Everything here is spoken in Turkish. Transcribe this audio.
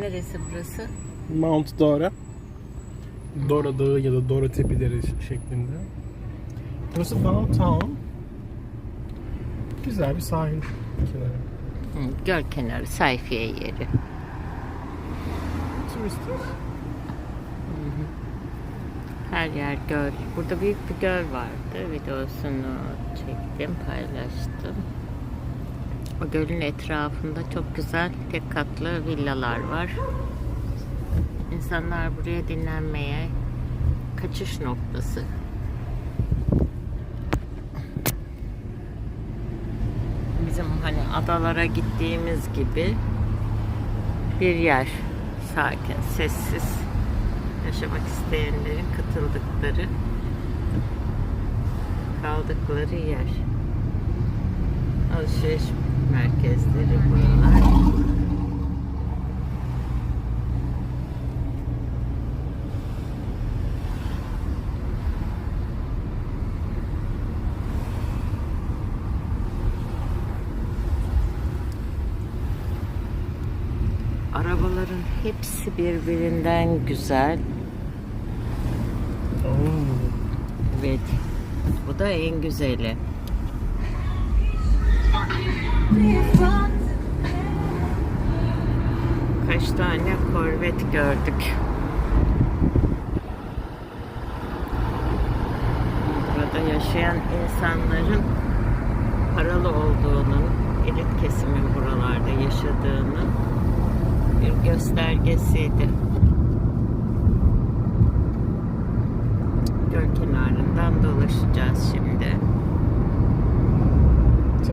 Neresi burası? Mount Dora. Dora Dağı ya da Dora Tepeleri şeklinde. Burası downtown. Güzel bir sahil kenarı. Hı, göl kenarı, sayfiye yeri. Turistik. Her yer göl. Burada büyük bir göl vardı. Videosunu çektim, paylaştım. O gölün etrafında çok güzel tek katlı villalar var. İnsanlar buraya dinlenmeye kaçış noktası. Bizim hani adalara gittiğimiz gibi bir yer. Sakin, sessiz yaşamak isteyenlerin katıldıkları kaldıkları yer. Alışveriş merkezleri buralar. Arabaların hepsi birbirinden güzel. Oo. Evet. Bu da en güzeli. Kaç tane korvet gördük. Burada yaşayan insanların paralı olduğunun, elit kesimin buralarda yaşadığını bir göstergesiydi. Göl kenarından dolaşacağız şimdi.